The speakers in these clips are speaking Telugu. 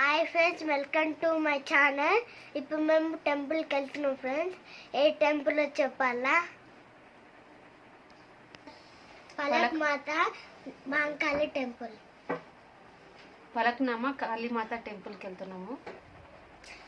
Hi friends welcome to my channel ఇప్పుడు మేము టెంపుల్కి వెళ్తున్నాం ఫ్రెండ్స్ ఏ టెంపుల్ చెప్పాలా? పలక్ మాత మాంకాళి టెంపుల్ పలక్నామా కాళీమాత టెంపుల్కి వెళ్తున్నాము.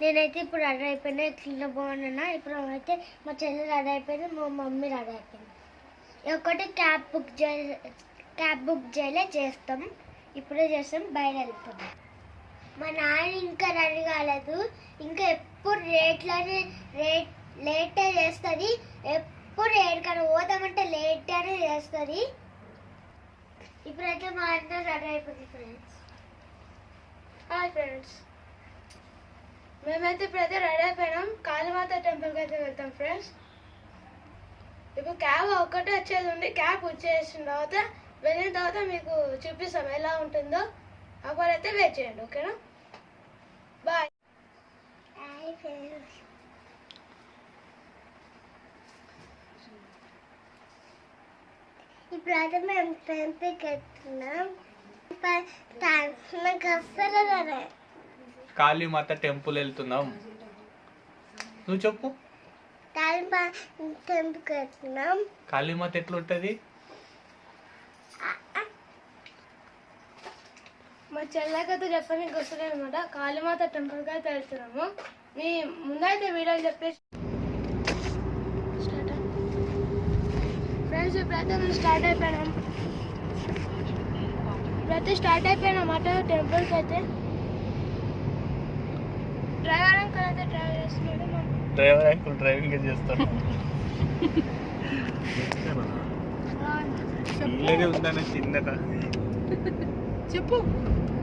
నేనైతే ఇప్పుడు రెడీ అయిపోయినా ఇట్లా బాగున్నా ఇప్పుడు అయితే మా చెల్లి రెడీ అయిపోయింది మా మమ్మీ రెడీ అయిపోయింది. ఒకటి క్యాబ్ బుక్ చే క్యాబ్ బుక్ చేయలే చేస్తాం. ఇప్పుడే చేస్తాం బయట వెళ్తున్నాం మా నాన్న ఇంకా రెడీ కాలేదు ఇంకా ఎప్పుడు రేట్లోనే రేట్ లేటే చేస్తుంది. ఎప్పుడు ఎక్కడికైనా పోతామంటే లేట్గానే చేస్తుంది. ఇప్పుడైతే మా అన్న రెడీ అయిపోయింది ఫ్రెండ్స్ హాయ్ ఫ్రెండ్స్ మేమైతే ఇప్పుడైతే రెడీ అయిపోయినాం. కాళీమాత టెంపుల్కి అయితే వెళ్తాం ఫ్రెండ్స్ ఇప్పుడు క్యాబ్ ఒక్కటే వచ్చేది ఉంది. క్యాబ్ వచ్చేసిన తర్వాత వెళ్ళిన తర్వాత మీకు చూపిస్తాం ఎలా ఉంటుందో. అప్పుడైతే వెయిట్ చేయండి ఓకేనా బాయ్ ఇప్పుడు అయితే మేము టెంపుల్కి వెళ్తున్నాం నాకు అస్సలు రాలే. కాళీమాత టెంపుల్ వెళ్తున్నాం. నువ్వు చెప్పు. కాళీమా టెంపుల్కి వెళ్తున్నాం కాళీమాత ఎట్లుంటది? మా చెల్లెకైతే చెప్పడానికి వస్తుంది అనమాట కాళీమాత టెంపుల్కి అయితే వెళ్తున్నాము. మీ ముందైతే వీడియోలు చెప్పేసి ఫ్రెండ్స్ ఇప్పుడైతే మేము స్టార్ట్ అయిపోయినాం. ఇప్పుడైతే స్టార్ట్ అయిపోయినాం అట టెంపుల్కి అయితే. డ్రైవర్ అంకుల్ అయితే డ్రైవ్ చేస్తున్నాడు డ్రైవర్ అంకుల్ డ్రైవింగ్ చిన్నగా ఉందన్న చిన్నగా. చెప్పు.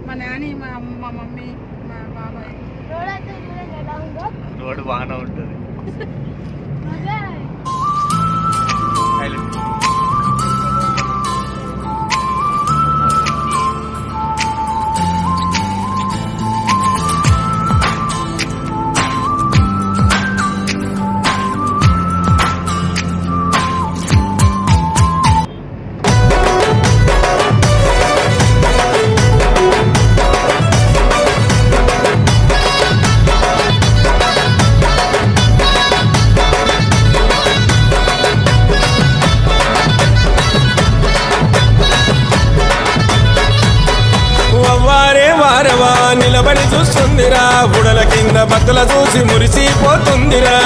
మా నాని మా అమ్మ మా మమ్మీ మా బాబాయ్. రోడ్ బాగానే ఉంటుంది. నిలబడి చూస్తుందిరా. బుడల కింద బట్టల చూసి మురిసిపోతుందిరా.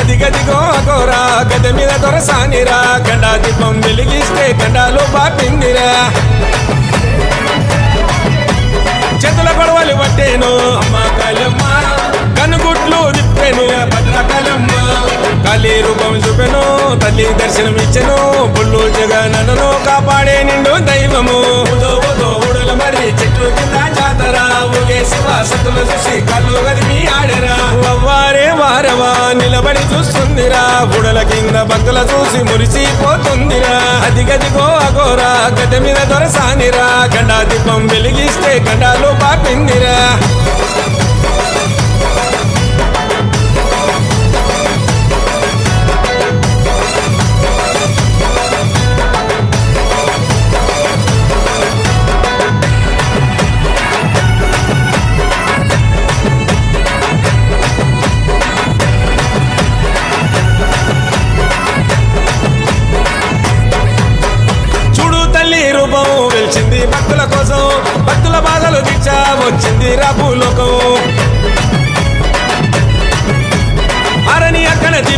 అదిగదిగో అగోరా గది మీద దొరసానిరా. గండా దీపం వెలిగిస్తే గండాలు బాపిందిరా చేతుల గొడవలు పట్టేను. అమ్మ కాలం కనుగుట్లు తిప్పెను. భద్రకాళమ్మ కాళీ రూపం చూపెను తల్లి దర్శనం ఇచ్చెను బుల్లు జగనను కాపాడే నిండు దైవము. మరి చెట్లు కింద జాతర. ఊగే శివ సతులు చూసి కళ్ళు గదిమి ఆడరా. వారే వారవా నిలబడి చూస్తుందిరా. బుడల కింద భక్తుల చూసి మురిసిపోతుందిరా. అదిగదిగో అగోరా గది మీద దొరసానిరా. గండా దీపం వెలిగిస్తే గండాలు పాపిందిరా.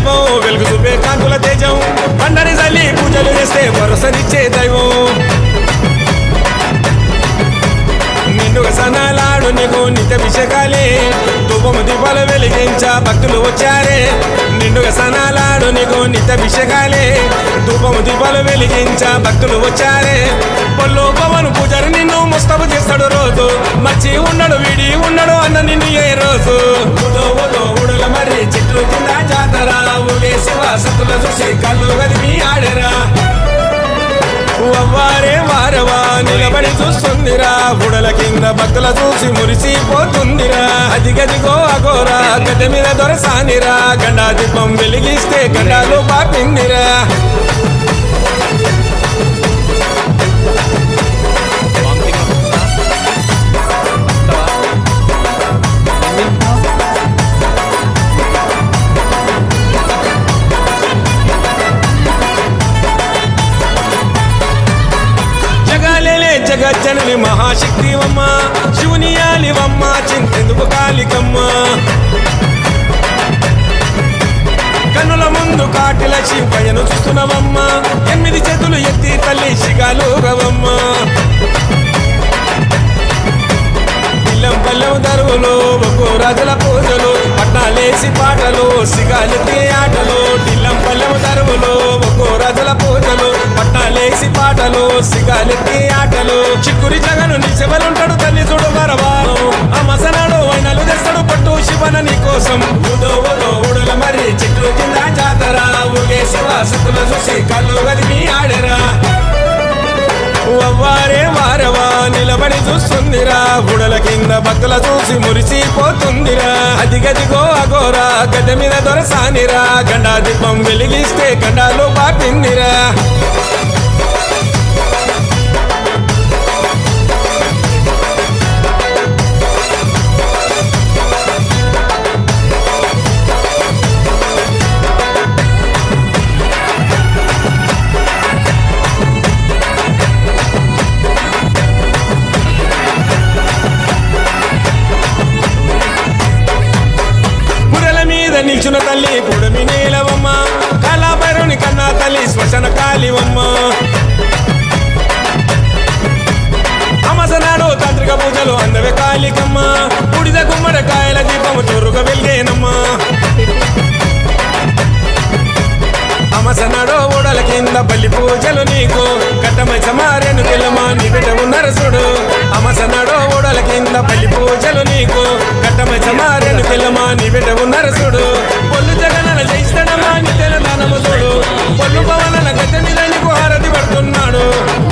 దీపం వెలుగు చూపే కాంతుల తేజం. పండని తల్లి పూజలు చేస్తే భరోసనిచ్చే దైవం. నిండుగా సనాలాడు నీకు నిత్య అభిషేకాలే ధూపము దీపాలు వెలిగించా భక్తులు వచ్చారే. నిండుగా సనాలాడు నీకు నిత్య అభిషేకాలే ధూపము దీపాలు వెలిగించా భక్తులు వచ్చారే. పళ్ళు పవన్ పూజారి నిన్ను ముస్తపు చేస్తాడు రోజు. మర్చి ఉన్నాడు వీడి ఉన్నాడు అన్న నిన్ను ఏ రోజు? ఉడల మరి చెట్లు కింద శివ సతుల చూసి కళ్ళు కదిమి ఆడరా. అవ్వారే మారవా నిలబడి చూస్తుందిరా. బుడల కింద భక్తుల చూసి మురిసిపోతుందిరా. అదిగదిగో అగోరా గడ్డ మీద దొరసానిరా. గండా దీపం వెలిగిస్తే గండాలు పాపిందిరా కాలికమ్మ కన్నుల ముందు కాటిల శివయ్యను చూస్తున్నవమ్మ. ఎనిమిది చేతులు ఎత్తి తల్లి శిగాలు రవమ్మ. పిల్లం పల్లెం ధరువులు ఒక్కో రాజుల పూజలు పట్నాలేసి పాటలు సిగాలెత్తి ఆటలు టిల్లం పల్లెము తరువులు ఒక్కో రజల పూజలు పట్టాలేసి పాటలు సిగాలెత్తి ఆటలు చిక్కురి జగను నిశవలుంటాడు తల్లి చూడు వరవాను ఆ మసనాడు వైనలు తెస్తాడు పట్టు శివన నీ కోసం. ఉదో ఉదో ఉడల మరి చెట్లు కింద జాతర. ఊగే శివ సుతుల చూసి కళ్ళు గదిమి ఆడరా. నిలబడి చూస్తుందిరా. గుడల కింద భక్తుల చూసి మురిసిపోతుందిరా. అదిగదిగో అగోరా గడ్డ మీద దొరసానిరా. గండా దీపం వెలిగిస్తే గండాలు పాపిందిరా బిడ్డవు నరసుడు అమసనాడో ఓడల కింద పల్లి పూజలు నీకు. కట్టమ సమారేను పిల్లమా నీ బిడ్డవు నరసుడు. పొల్లు జగనన జయిస్తడమా నీ తెలంగాణము చూడు. పొల్లు పవనన గత మీద నీకు హారతి పడుతున్నాడు.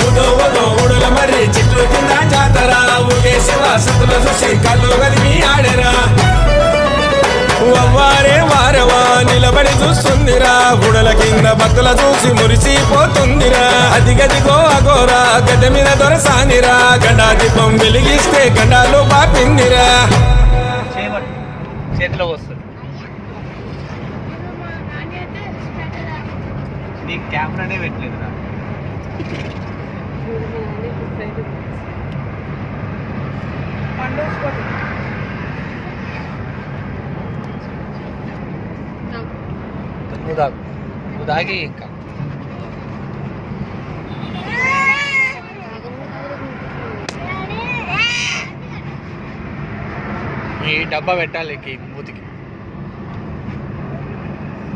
ఉదో ఉదో ఓడల మరి చెట్లు కింద జాతర. ఊగే శివ సతుల చూసి కళ్ళు గదిమి ఆడెరా. నిలబడి చూస్తుందిరా. గుడల కింద భక్తుల చూసి మురిసిపోతుందిరా. అదిగదిగో అగోరా గడ్డ మీద దొరసానిరా. గండా దీపం వెలిగిస్తే గండాలు పాపిందిరా. చేతిలో వస్తుంది. నీకు కెమెరానే పెట్టలేదురా నువ్వు దాగి ఇంకా ఈ డబ్బా పెట్టాలి ఈ మూతికి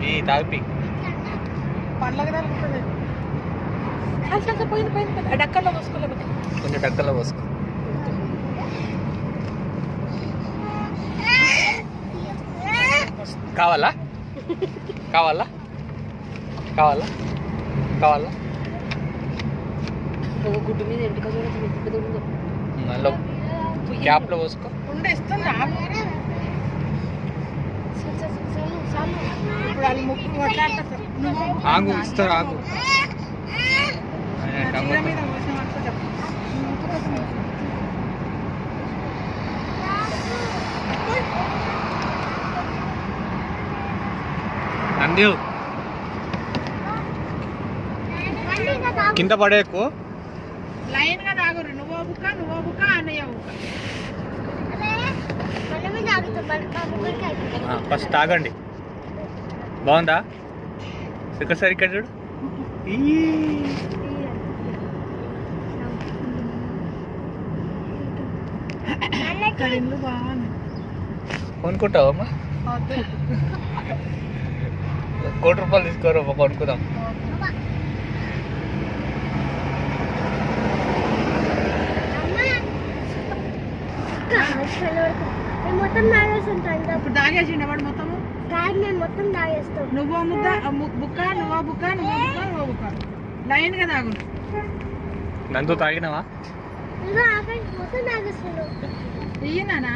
ఈ తాగిపి డక్కల్లో కొంచెం డక్కలో పోసుకో కావాలా కావాలా కావాలా? కావాలా? గుడ్డు మీద ఎంటిక అందులో క్యాప్లో పోసుకో. ఆగు. ఇస్తారు ఆగు. చీర మీద పోసిన మనసు చెప్పు ముక్కు కోసం నంది కింద పడేకు. లైన్గా తాగురు. నువ్వో బుక్క నువ్వో బుక్క అన్నయ్య బుక్క ఫస్ట్ తాగండి. బాగుందా? ఒకసారి ఇక్కడ చూడు. ఈ. ఇక్కడ బాగుంది. కొనుక్కుంటావమ్మా. కోటి రూపాయలు తీసుకోరు కొనుక్కుందాం. మొత్తం ఇప్పుడు తాగేసిండే వాడు మొత్తము? కాదు మేము మొత్తం తాగేస్తాం నువ్వో ముద్ద ఆ. ము- బుక్క నువ్వో బుక్క నువ్వో బుక్క నువ్వో బుక్క. లైన్గా తాగు. నందు తాగినావా? ఇయ్యనా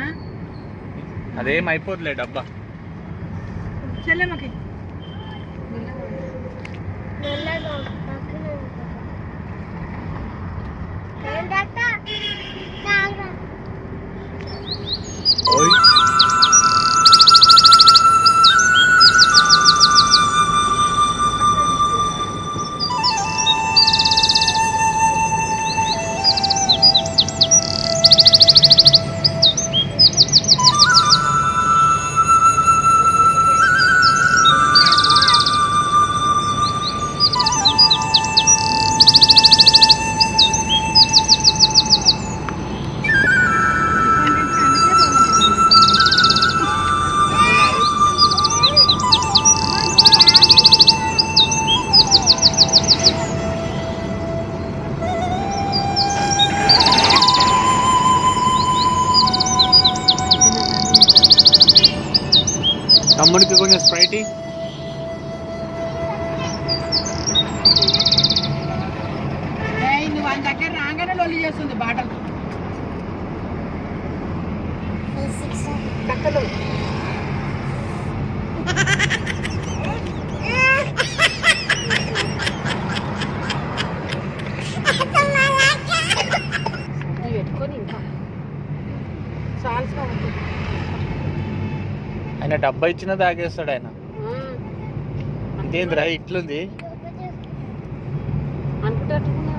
అదేం అయిపోతులే డబ్బా. చెల్లెమ్మకి. Oi. డబ్బా ఇచ్చిన తాగేస్తాడు ఆయన. ఇదేంద్రా ఇట్లుంది? అనుకుంటట్టుకున్నా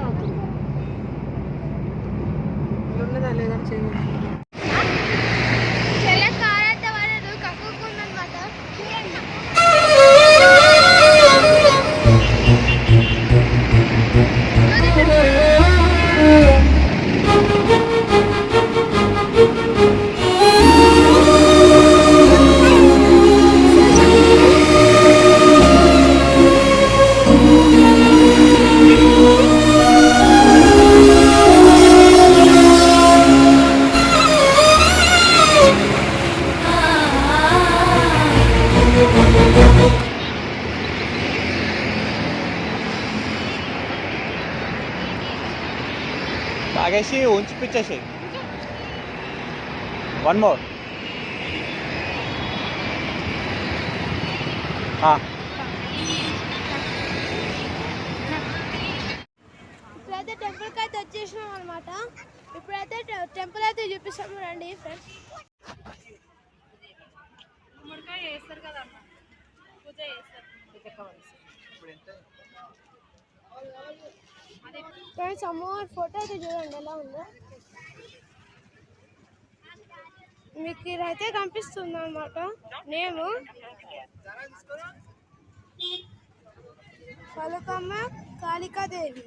పిచ్చేసి వన్ మోర్ ఇప్పుడైతే టెంపుల్కి అయితే వచ్చేసినాం అనమాట ఇప్పుడైతే టెంపుల్ అయితే చూపిస్తాము రండి ఫ్రెండ్స్ ఫ్రెండ్స్ అమ్మవారి ఫోటో అయితే చూడండి ఎలా ఉందో. మీకు ఇదైతే కనిపిస్తుంది అనమాట నేము. పలుకమ్మ కాళికాదేవి.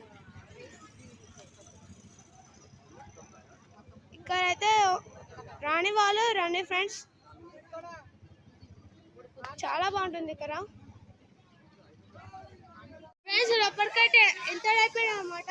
ఇక్కడైతే రాని వాళ్ళు రండి ఫ్రెండ్స్. చాలా బాగుంటుంది ఇక్కడ. ఫ్రెండ్స్ లోపలికైతే ఎంత అయిపోయినా అనమాట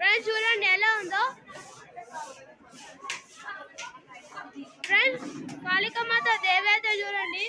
ఫ్రెండ్స్ చూడండి ఎలా ఉందో? ఫ్రెండ్స్ కాళికమాత దేవేత చూడండి.